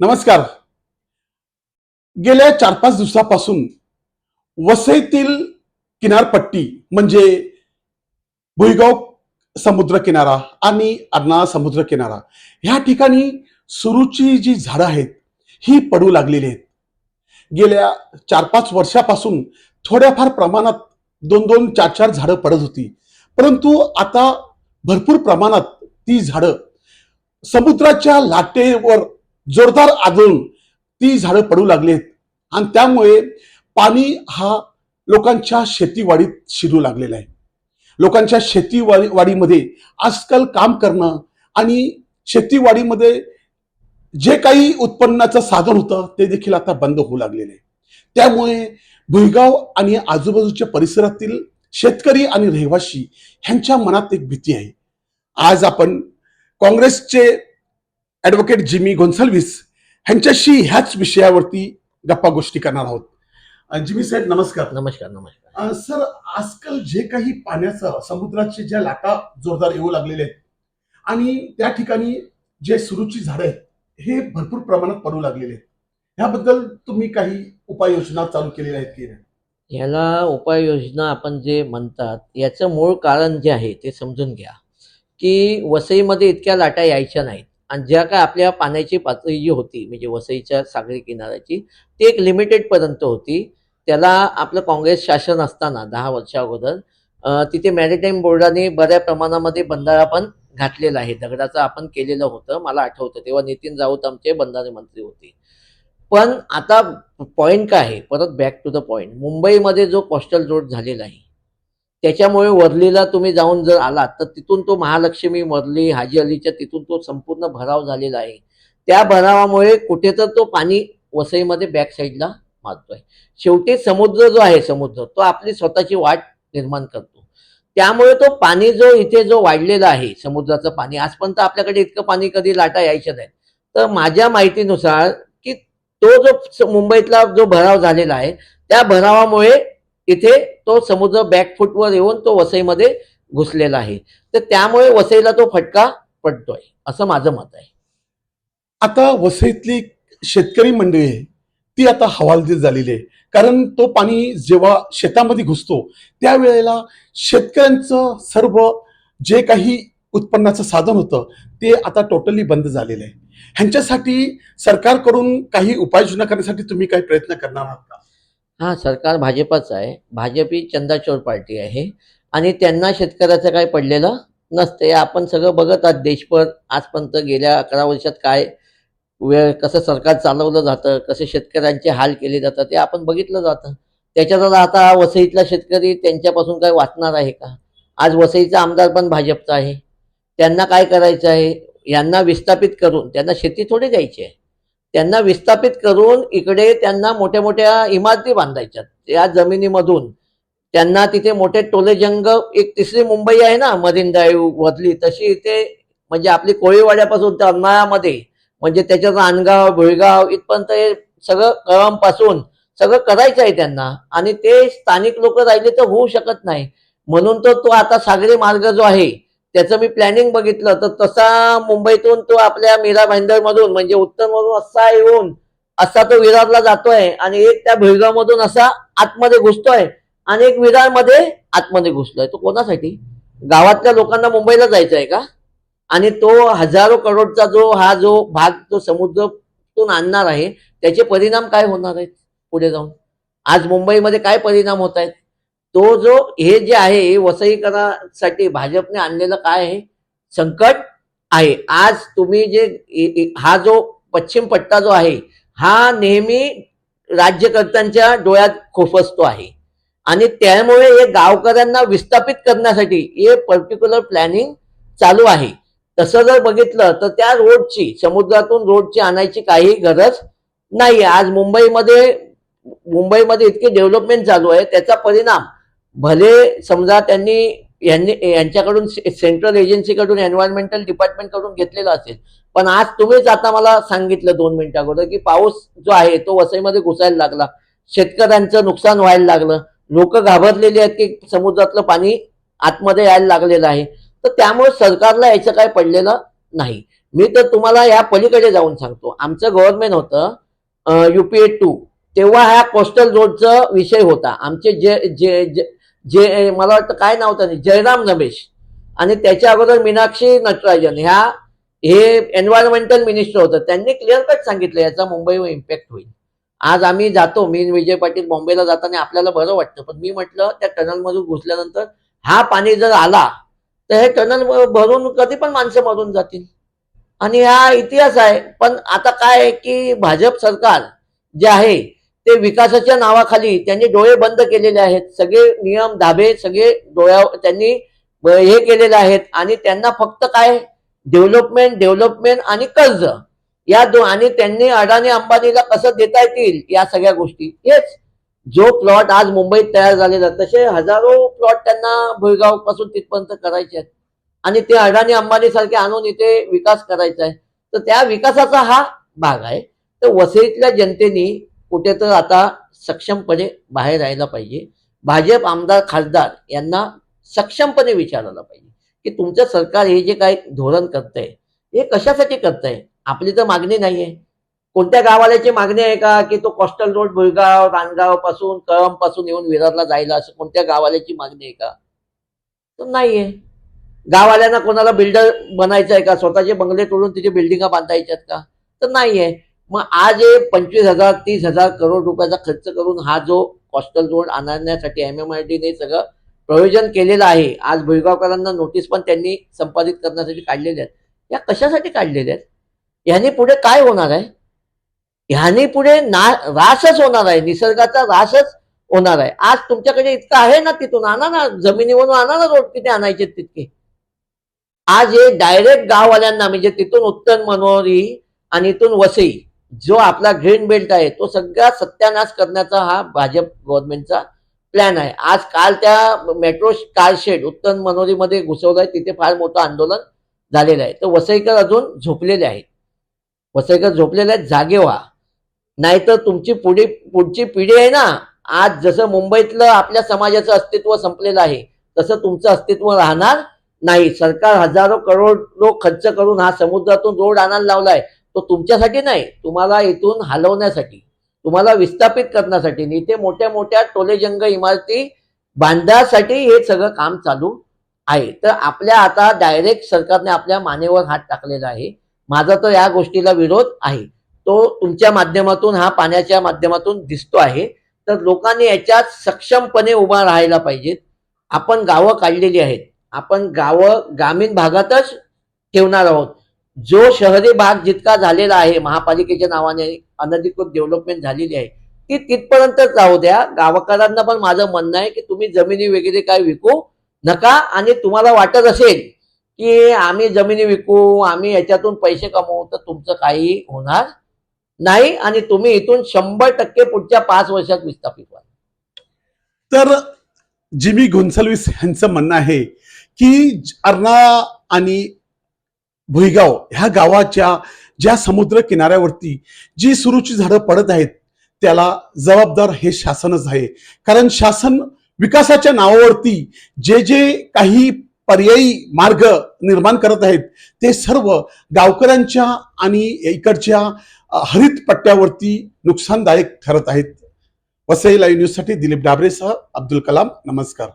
नमस्कार. गेल्या चार पाच दिवसापासून वसईतील किनारपट्टी म्हणजे भुईगाव समुद्र किनारा आणि अर्नाळा समुद्र किनारा ह्या ठिकाणी सुरूची जी झाडं आहेत ही पडू लागलेली आहेत. गेल्या चार पाच वर्षापासून थोड्याफार प्रमाणात दोन दोन चार चार झाडं पडत होती. परंतु आता भरपूर प्रमाणात ती झाडं समुद्राच्या लाटेवर जोरदार आदळून ती झाडं पडू लागलेत. आणि त्यामुळे पाणी हा लोकांच्या शेतीवाडीत शिरू लागलेला आहे. लोकांच्या शेतीवाडी वाडीमध्ये आजकाल काम करणं आणि शेतीवाडीमध्ये जे काही उत्पन्नाचं साधन होतं ते देखील आता बंद होऊ लागलेले आहे. त्यामुळे भुईगाव आणि आजूबाजूच्या परिसरातील शेतकरी आणि रहिवासी ह्यांच्या मनात एक भीती आहे. आज आपण काँग्रेसचे ॲडव्होकेट जिमी गोन्सल्विस ह्यांच्याशी ह्याच विषयावरती गप्पा गोष्टी करणार आहोत. जिमी साहेब नमस्कार. नमस्कार नमस्कार. सर आजकाल जे काही पाण्याचं समुद्राचे ज्या लाटा जोरदार येऊ लागलेले आहेत आणि त्या ठिकाणी जे सुरूची झाडं आहेत हे भरपूर प्रमाणात पडू लागलेले आहेत. ह्याबद्दल तुम्ही काही उपाययोजना चालू केलेल्या आहेत की नाही? याला उपाययोजना आपण जे म्हणतात याचं मूळ कारण जे आहे ते समजून घ्या की वसईमध्ये इतक्या लाटा यायच्या नाहीत. आणि ज्या काय आपल्या पाण्याची पातळी जी होती म्हणजे वसईच्या सागरी किनाऱ्याची ती एक लिमिटेडपर्यंत होती. त्याला आपलं काँग्रेस शासन असताना दहा वर्षा अगोदर तिथे मॅरिटाईम बोर्डाने बऱ्या प्रमाणामध्ये बंधारा पण घातलेला आहे. दगडाचं आपण केलेलं होतं मला आठवतं. तेव्हा नितीन राऊत आमचे बंधारे मंत्री होते. पण आता पॉईंट काय आहे? परत बॅक टू द पॉईंट मुंबईमध्ये जो कोस्टल रोड झालेला आहे त्याच्यामुळे वरलीला तुम्ही जाऊन जर आलात तर तिथून तो महालक्ष्मी वरली हाजी अलीच्या तिथून तो संपूर्ण भराव झालेला आहे. त्या भरावामुळे कुठे तर तो पाणी वसईमध्ये बॅक साईडला मारतोय. शेवटी समुद्र जो आहे समुद्र तो आपली स्वतःची वाट निर्माण करतो. त्यामुळे तो पाणी जो इथे जो वाढलेला आहे समुद्राचं पाणी आजपर्यंत आपल्याकडे इतकं पाणी कधी लाटा यायचं नाही तर माझ्या माहितीनुसार की तो जो मुंबईतला जो भराव झालेला आहे त्या भरावामुळे इथे तो समुद्र बॅकफुटवर येऊन तो वसईमध्ये घुसलेला आहे. तर त्यामुळे वसईला तो फटका पडतोय असं माझं मत आहे. आता वसईतली शेतकरी मंडळी आहे ती आता हवालदिल झालेली आहे. कारण तो पाणी जेव्हा शेतामध्ये घुसतो त्यावेळेला शेतकऱ्यांचं सर्व जे काही उत्पन्नाचं साधन होतं ते आता टोटली बंद झालेलं आहे. ह्यांच्यासाठी सरकारकडून काही उपाययोजना करण्यासाठी तुम्ही काही प्रयत्न करणार आहात का? हा सरकार भाजपाचं आहे. भाजप ही चंदाचोर पार्टी आहे. आणि त्यांना शेतकऱ्याचं काय पडलेलं नसतं. हे आपण सगळं बघत आहात. देशभर आजपर्यंत गेल्या अकरा वर्षात काय वेळ कसं सरकार चालवलं जातं कसे शेतकऱ्यांचे हाल केले जातात ते आपण बघितलं जातं. त्याच्यातच आता वसईतला शेतकरी त्यांच्यापासून काय वाचणार आहे का? आज वसईचा आमदार पण भाजपचा आहे. त्यांना काय करायचं आहे? यांना विस्थापित करून त्यांना शेती थोडी द्यायची आहे. त्यांना विस्थापित करून इकडे त्यांना मोठ्या मोठ्या इमारती बांधायच्या त्या जमिनीमधून त्यांना तिथे मोठे टोलेजंग एक तिसरी मुंबई आहे ना मरीन ड्राईव्ह वदली तशी इथे म्हणजे आपली कोळीवाड्यापासून तर अर्नाळ्यामध्ये म्हणजे त्याच्यात नांदगाव भुळगाव इथपर्यंत हे सगळं कळमपासून सगळं करायचं आहे त्यांना. आणि ते स्थानिक लोक राहिले तर होऊ शकत नाही. म्हणून तर तो आता सागरी मार्ग जो आहे त्याचं मी प्लॅनिंग बघितलं. तर तसा मुंबईतून तो आपल्या मीरा भाईंदर मधून म्हणजे उत्तरमधून असा येऊन असा तो विरारला जातोय आणि एक त्या भिळगावमधून असा आतमध्ये घुसतोय आणि एक विरारमध्ये आतमध्ये घुसलोय तो कोणासाठी? गावातल्या लोकांना मुंबईला जायचं आहे का? आणि तो हजारो करोडचा जो हा जो भाग तो समुद्रातून आणणार आहे त्याचे परिणाम काय होणार आहेत पुढे जाऊन? आज मुंबईमध्ये काय परिणाम होत आहेत? तो जो हे जे आहे हे वसईकरणासाठी भाजपने आणलेलं काय आहे? संकट आहे. आज तुम्ही जे हा जो पश्चिम पट्टा जो आहे हा नेहमी राज्यकर्त्यांच्या डोळ्यात खोफसतो आहे. आणि त्यामुळे हे गावकऱ्यांना विस्थापित करण्यासाठी हे पर्टिक्युलर प्लॅनिंग चालू आहे. तसं जर बघितलं तर त्या रोडची समुद्रातून रोडची आणायची काही गरज नाही. आज मुंबईमध्ये मुंबईमध्ये इतकी डेव्हलपमेंट चालू आहे त्याचा परिणाम भले समजा त्यांनी यांनी यांच्याकडून से- सेंट्रल एजन्सीकडून एन्व्हायरमेंटल डिपार्टमेंटकडून घेतलेलं घेतलेला असेल पण आज तुम्हीच आता मला सांगितलं दोन मिनिटं अगोदर की पाऊस जो आहे तो वसईमध्ये घुसायला लागला. शेतकऱ्यांचं नुकसान व्हायला लागलं. लोक घाबरलेली आहेत की समुद्रातलं पाणी आतमध्ये यायला लागलेलं आहे. तर त्यामुळे सरकारला याचं काय पडलेलं नाही. मी तर तुम्हाला या पलीकडे जाऊन सांगतो. आमचं गव्हर्नमेंट होतं युपीए टू तेव्हा ह्या कोस्टल रोडचा विषय होता. आमचे जे जे जे- मला वाटतं काय नाव त्याने? जयराम रमेश. आणि त्याच्या अगोदर मीनाक्षी नटराजन. ह्या हे एन्व्हायरमेंटल मिनिस्टर होतं. त्यांनी क्लिअर कट सांगितलं याचा मुंबईवर इम्पॅक्ट होईल. आज आम्ही जातो मी विजय पाटील बॉम्बेला जाताना आपल्याला बरं वाटतं. पण मी म्हटलं त्या टनलमधून घुसल्यानंतर हा पाणी जर आला तर हे टनल भरून कधी पण माणसं मरून जातील. आणि हा इतिहास आहे. पण आता काय आहे की भाजप सरकार जे आहे ते विकासाच्या नावाखाली त्यांनी डोळे बंद केलेले आहेत. सगळे नियम धाबे सगळे डोळ्या त्यांनी हे केलेले आहेत. आणि त्यांना फक्त काय? डेव्हलपमेंट डेव्हलपमेंट आणि कर्ज. या दो आणि त्यांनी अडाणी अंबानीला कसं देता येतील या सगळ्या गोष्टी? हेच. जो प्लॉट आज मुंबईत तयार झालेला तसे हजारो प्लॉट त्यांना भुईगावपासून तिथपर्यंत करायचे आहेत. आणि ते अडाणी अंबानी सारखे आणून इथे विकास करायचा आहे. तर त्या विकासाचा हा भाग आहे. तर वसईतल्या जनतेने कुठे तर आता सक्षमपणे बाहेर राहायला पाहिजे. भाजप आमदार खासदार यांना सक्षमपणे विचारायला पाहिजे. की तुमचं सरकार हे जे काही धोरण करतंय हे कशासाठी करतंय? आपली तर मागणी नाहीये. कोणत्या गावाल्याची मागणी आहे का? की तो कोस्टल रोड भुईगाव रानगावपासून कळमपासून येऊन विरारला जायला असं कोणत्या गावाल्याची मागणी आहे का? तर नाहीये. गाववाल्यांना कोणाला बिल्डर बनायचं आहे का? स्वतःचे बंगले तोडून तिथे बिल्डिंगा बांधायच्यात का? तर नाहीये. मग आज हे पंचवीस हजार तीस हजार करोड रुपयाचा खर्च करून हा जो कोस्टल रोड आणण्यासाठी एम एम आय डीने सगळं प्रयोजन केलेलं आहे. आज भुईगावकरांना नोटीस पण त्यांनी संपादित करण्यासाठी काढलेल्या आहेत. या कशासाठी काढलेल्या आहेत? ह्याने पुढे काय होणार आहे? ह्याने पुढे ना रासच होणार आहे. निसर्गाचा रासच होणार आहे. आज तुमच्याकडे इतकं आहे ना तिथून आणा ना. जमिनीवरून आणा ना रोड किती आणायचे तितके. आज हे डायरेक्ट गाववाल्यांना म्हणजे तिथून उत्तर मनोरी आणि इथून वसई जो आपला ग्रीन बेल्ट आहे तो सगळा सत्यानाश करण्याचा हा भाजप गव्हर्नमेंटचा प्लॅन आहे. आज काल त्या मेट्रो कार शेड उत्तर मनोरीमध्ये आहे तिथे फार मोठं आंदोलन झालेलं आहे. तर वसईकर अजून झोपलेले आहेत. वसईकर झोपलेले आहेत जागे व्हा. नाहीतर तुमची पुढे पुढची पिढी आहे ना आज जसं मुंबईतलं आपल्या समाजाचं अस्तित्व संपलेलं आहे तसं तुमचं अस्तित्व राहणार नाही. सरकार हजारो करोड लोक खर्च करून हा समुद्रातून रोड आणायला लावलाय. तो तुमच्यासाठी नाही तुम्हाला इथून हलवण्यासाठी तुम्हाला विस्थापित करण्यासाठी आणि इथे मोठ्या मोठ्या टोलेजंग इमारती बांधण्यासाठी हे सगळं काम चालू आहे. तर आपल्या आता डायरेक्ट सरकारने आपल्या मानेवर हात टाकलेला आहे. माझा तर या गोष्टीला विरोध आहे. तो तुमच्या माध्यमातून हा पाण्याच्या माध्यमातून दिसतो आहे. तर लोकांनी याच्यात सक्षमपणे उभा राहायला पाहिजेत. आपण गावं काढलेली आहेत. आपण गावं ग्रामीण भागातच ठेवणार आहोत. जो शहरी भाग जितका झालेला आहे महापालिकेच्या नावाने अनधिकृत डेव्हलपमेंट झालेली आहे ती तिथपर्यंतच राहू द्या. गावकऱ्यांना पण माझं म्हणणं आहे की तुम्ही जमिनी वगैरे काय विकू नका आणि तुम्हाला वाटत असेल की आम्ही जमिनी विकू आम्ही याच्यातून पैसे कमवू तर तुमचं काही होणार नाही आणि तुम्ही इथून शंभर टक्के पुढच्या पाच वर्षात विस्थापित व्हाल. तर जिमी गोन्सलविस यांचं म्हणणं आहे की अर्णा आणि भुईगाव ह्या गावाच्या ज्या समुद्र किनाऱ्यावरती जी सुरूची झाडं पडत आहेत त्याला जबाबदार हे शासनच आहे. कारण शासन विकासाच्या नावावरती जे जे काही पर्यायी मार्ग निर्माण करत आहेत ते सर्व गावकऱ्यांच्या आणि इकडच्या हरित पट्ट्यावरती नुकसानदायक ठरत आहेत. वसई लाईव्ह न्यूजसाठी दिलीप डाबरेसह अब्दुल कलाम नमस्कार.